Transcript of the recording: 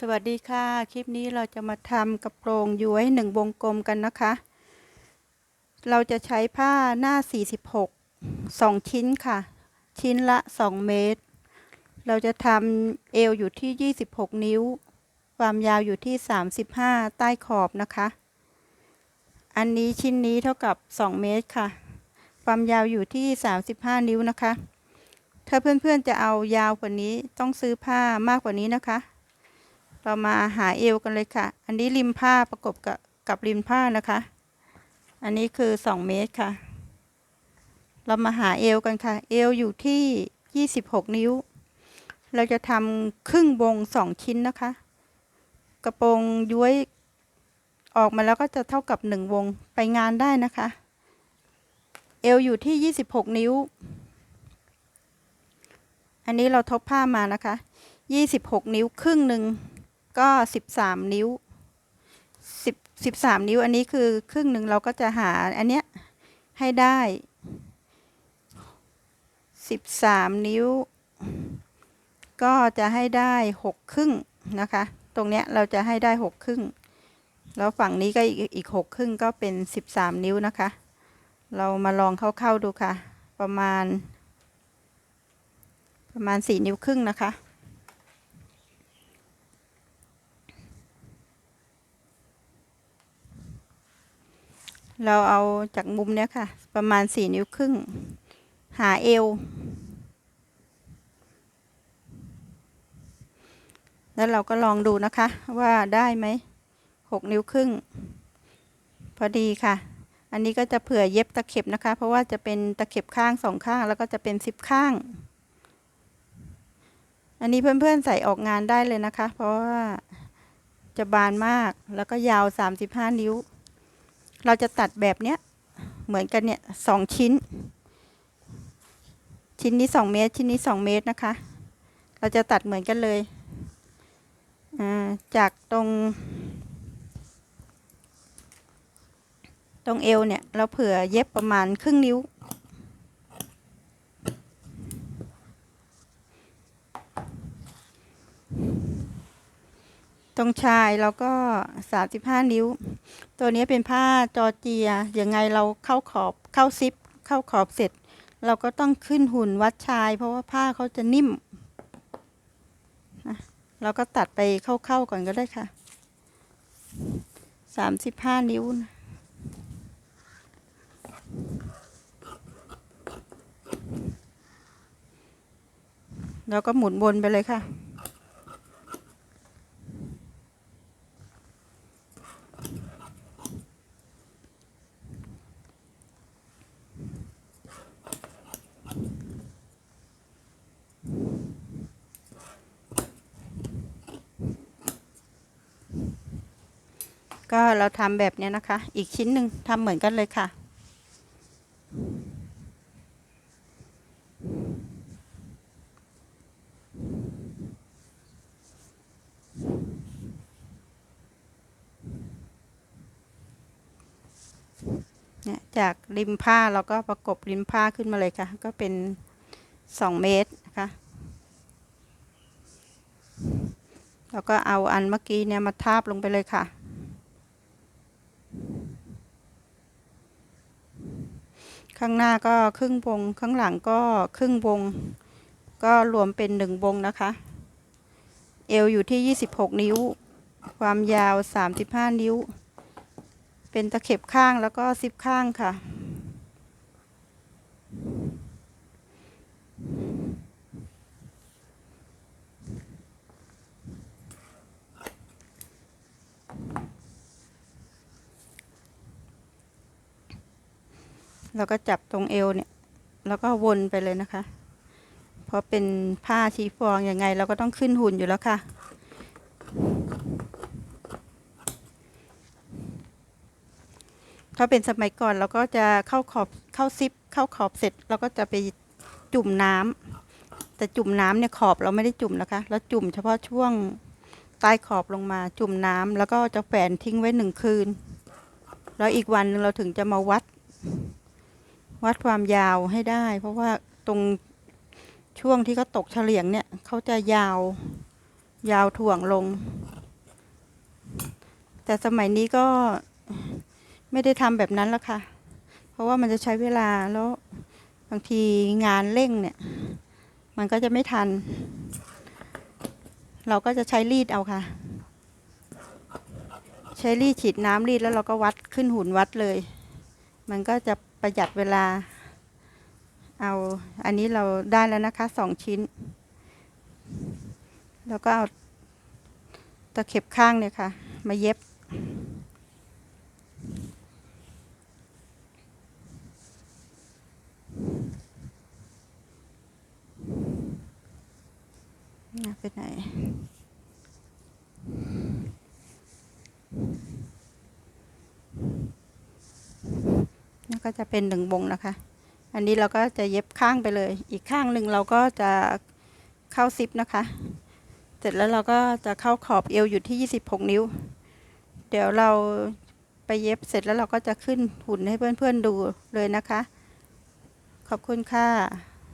สวัสดีค่ะ คลิปนี้เราจะมาทำกระโปรงย้วยหนึ่งวงกลมกันนะคะ เราจะใช้ผ้าหน้า 46 2 ชิ้นค่ะ ชิ้นละ 2 เมตร เราจะทำเอวอยู่ที่ 26 นิ้ว ความยาวอยู่ที่ 35 ใต้ขอบนะคะ อันนี้ชิ้นนี้เท่ากับ 2 เมตรค่ะ ความยาวอยู่ที่ 35 นิ้วนะคะ ถ้าเพื่อนๆจะเอายาวกว่านี้ต้องซื้อผ้ามากกว่านี้นะคะ เรามาหาเอวกันเลยค่ะ อันนี้ริมผ้าประกบกับกับริมผ้านะคะ อันนี้คือสองเมตรค่ะ เรามาหาเอวกันค่ะ เอวอยู่ที่ยี่สิบหกนิ้ว เราจะทำครึ่งวงสองชิ้นนะคะ กระโปรงย้วยออกมาแล้วก็จะเท่ากับหนึ่งวงไปงานได้นะคะ เอวอยู่ที่ยี่สิบหกนิ้ว อันนี้เราทบผ้ามานะคะยี่สิบหกนิ้วครึ่งหนึ่ง ก็สิบสามนิ้วสิบสิบสามนิ้วอันนี้คือครึ่งหนึ่งเราก็จะหาอันเนี้ยให้ได้สิบสามนิ้ว ก็จะให้ได้หกครึ่งนะคะ ตรงเนี้ยเราจะให้ได้หกครึ่ง แล้วฝั่งนี้ก็อีกอีกหกครึ่งก็เป็นสิบสามนิ้วนะคะ เรามาลองเข้าๆดูค่ะ ประมาณ ประมาณสี่นิ้วครึ่งนะคะ เราเอาจากมุมเนี้ยค่ะ ประมาณสี่นิ้วครึ่ง หาเอว แล้วเราก็ลองดูนะคะว่าได้ไหมหกนิ้วครึ่ง พอดีค่ะ อันนี้ก็จะเผื่อเย็บตะเข็บนะคะ เพราะว่าจะเป็นตะเข็บข้างสองข้าง แล้วก็จะเป็นซิปข้าง อันนี้เพื่อนๆใส่ออกงานได้เลยนะคะ เพราะว่าจะบานมากแล้วก็ยาวสามสิบห้านิ้ว เราจะตัดแบบเนี้ยเหมือนกันเนี่ยสองชิ้น ชิ้นนี้สองเมตร ชิ้นนี้สองเมตรนะคะ เราจะตัดเหมือนกันเลยจากตรง ตรงเอวเนี่ย เราเผื่อเย็บประมาณครึ่งนิ้ว ตรงชายเราก็สามสิบห้านิ้ว ตัวนี้เป็นผ้าจอเจียยังไงเราเข้าขอบเข้าซิป เข้าขอบเสร็จ เราก็ต้องขึ้นหุ่นวัดชาย เพราะว่าผ้าเขาจะนิ่มนะเราก็ตัดไปเข้าๆก่อนก็ได้ค่ะสามสิบห้านิ้วนะแล้วก็หมุนวนไปเลยค่ะ ก็เราทำแบบนี้นะคะ อีกชิ้นหนึ่งทำเหมือนกันเลยค่ะเนี่ยจากริมผ้าเราก็ประกบริมผ้าขึ้นมาเลยค่ะ ก็เป็นสองเมตรนะคะแล้วก็เอาอันเมื่อกี้เนี่ยมาทาบลงไปเลยค่ะ ข้างหน้าก็ครึ่งวง ข้างหลังก็ครึ่งวง ก็รวมเป็นหนึ่งวงนะคะ เอวอยู่ที่ 26 นิ้ว ความยาว 35 นิ้ว เป็นตะเข็บข้างแล้วก็ซิปข้างค่ะ แล้วก็จับตรงเอวเนี่ย แล้วก็วนไปเลยนะคะ เพราะเป็นผ้าชีฟองอยังไง เราก็ต้องขึ้นหุ่นอยู่แล้วค่ะ ถ้าเป็นสมัยก่อนเราก็จะเข้าขอบเข้าซิปเข้าขอบเสร็จเราก็จะไปจุ่มน้ำแต่จุ่มน้ำเนี่ยขอบเราไม่ได้จุ่มนะคะเราจุ่มเฉพาะช่วงใต้ขอบลงมาจุ่มน้ำแล้วก็จะแฝนทิ้งไว้หนึ่งคืน แล้วอีกวันหนึ่งเราถึงจะมาวัด วัดความยาวให้ได้ เพราะว่าตรงช่วงที่เขาตกเฉลียงเนี่ยเขาจะยาว ยาวถ่วงลง แต่สมัยนี้ก็ไม่ได้ทำแบบนั้นแล้วค่ะ เพราะว่ามันจะใช้เวลาแล้วบางทีงานเร่งเนี่ย มันก็จะไม่ทัน เราก็จะใช้รีดเอาค่ะ ใช้รีดฉีดน้ำรีดแล้วเราก็วัดขึ้นหุ่นวัดเลย มันก็จะ ประหยัดเวลา เอาอันนี้เราได้แล้วนะคะสองชิ้น แล้วก็เอาตะเข็บข้างเนี่ยค่ะ มาเย็บ ไปไหน ก็จะเป็นหนึ่งวงนะคะ อันนี้เราก็จะเย็บข้างไปเลย อีกข้างหนึ่งเราก็จะเข้าซิปนะคะ เสร็จแล้วเราก็จะเข้าขอบเอวอยู่ที่ 26 นิ้ว เดี๋ยวเราไปเย็บเสร็จแล้วเราก็จะขึ้นหุ่นให้เพื่อนๆดูเลยนะคะ ขอบคุณค่ะ